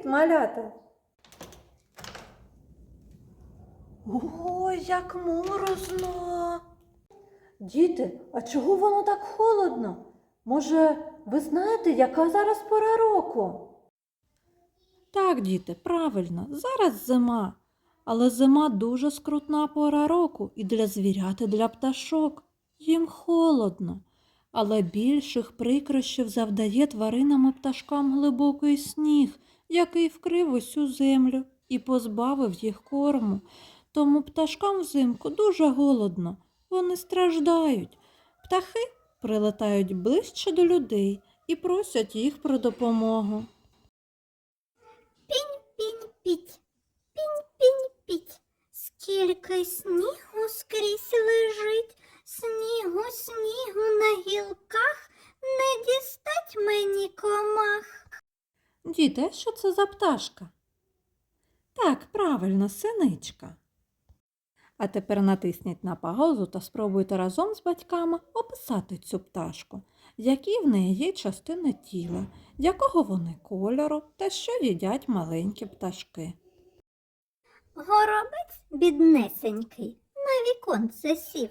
Привіт, малята! Ой, як морозно! Діти, а чого воно так холодно? Може, ви знаєте, яка зараз пора року? Так, діти, правильно, зараз зима. Але зима дуже скрутна пора року і для звірят, і для пташок. Їм холодно. Але більших прикрощів завдає тваринам і пташкам глибокий сніг, який вкрив усю землю і позбавив їх корму. Тому пташкам взимку дуже голодно, вони страждають. Птахи прилетають ближче до людей і просять їх про допомогу. Пінь-пінь-піть, пінь-пінь-піть, скільки снігу скрізь лежить, снігу, снігу на гілках, не дістать мені комах. Діти, що це за пташка? Так, правильно, синичка. А тепер натисніть на паузу та спробуйте разом з батьками описати цю пташку, які в неї є частини тіла, якого вони кольору та що їдять маленькі пташки. Горобець біднесенький на віконце сів.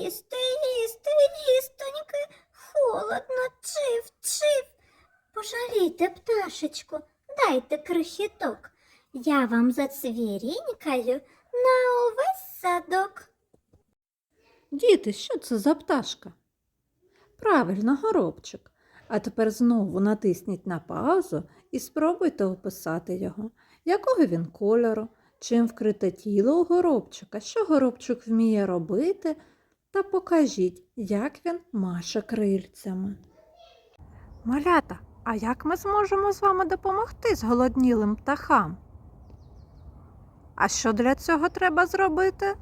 Їсти, їсти, їстоньки, холодно, чив, чив. Пожалійте, пташечку, дайте крихіток. Я вам зацвірінькаю на увесь садок. Діти, що це за пташка? Правильно, горобчик. А тепер знову натисніть на паузу і спробуйте описати його. Якого він кольору, чим вкрите тіло у горобчика, що горобчик вміє робити, та покажіть, як він маше крильцями. Малята, а як ми зможемо з вами допомогти зголоднілим птахам? А що для цього треба зробити?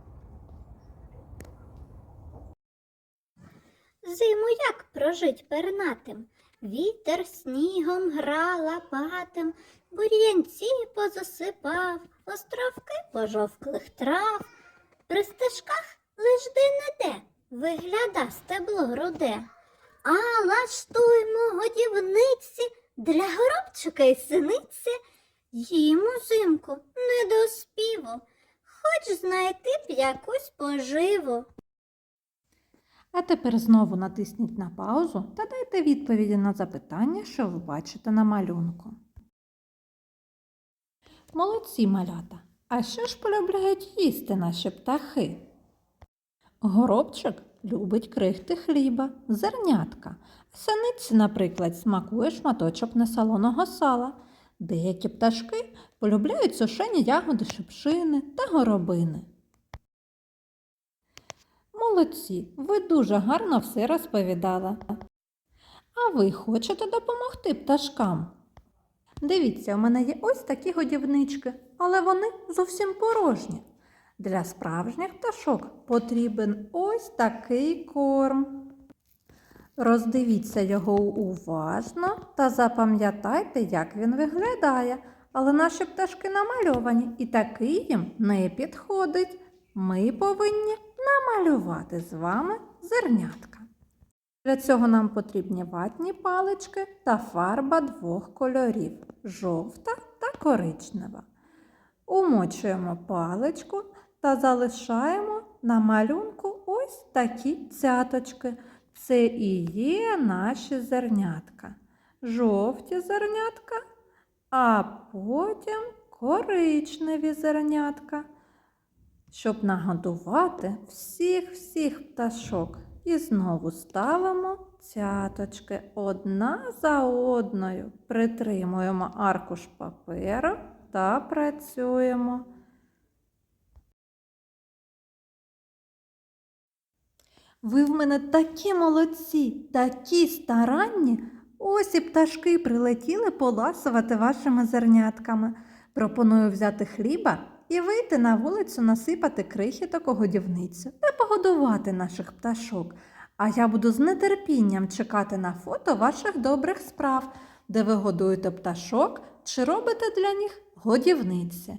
Зиму як прожить пернатим? Вітер снігом гра лопатим, бур'янці позасипав, островки пожовклих трав. При стежках лиш де-не-де вигляда стебло руде. А лаштуймо годівниці для горобчика й синиці. Їм узимку не до співу, хоч знайти б якусь поживу. А тепер знову натисніть на паузу та дайте відповіді на запитання, що ви бачите на малюнку. Молодці малята! А що ж полюбляють їсти наші птахи? Горобчик любить крихти хліба, зернятка. Синиці, наприклад, смакує шматочок несолоного сала. Деякі пташки полюбляють сушені ягоди шипшини та горобини. Молодці, ви дуже гарно все розповідали. А ви хочете допомогти пташкам? Дивіться, у мене є ось такі годівнички, але вони зовсім порожні. Для справжніх пташок потрібен ось такий корм. Роздивіться його уважно та запам'ятайте, як він виглядає. Але наші пташки намальовані і такий їм не підходить. Ми повинні намалювати з вами зернятка. Для цього нам потрібні ватні палички та фарба двох кольорів жовта та коричнева. Умочуємо паличку та залишаємо на малюнку ось такі цяточки. Це і є наші зернятка. Жовті зернятка, а потім коричневі зернятка щоб нагодувати всіх-всіх пташок. І знову ставимо цяточки одна за одною. Притримуємо аркуш паперу та працюємо. Ви в мене такі молодці, такі старанні. Ось і пташки прилетіли поласувати вашими зернятками. Пропоную взяти хліба і вийти на вулицю насипати крихіток у годівницю та погодувати наших пташок. А я буду з нетерпінням чекати на фото ваших добрих справ, де ви годуєте пташок чи робите для них годівниці.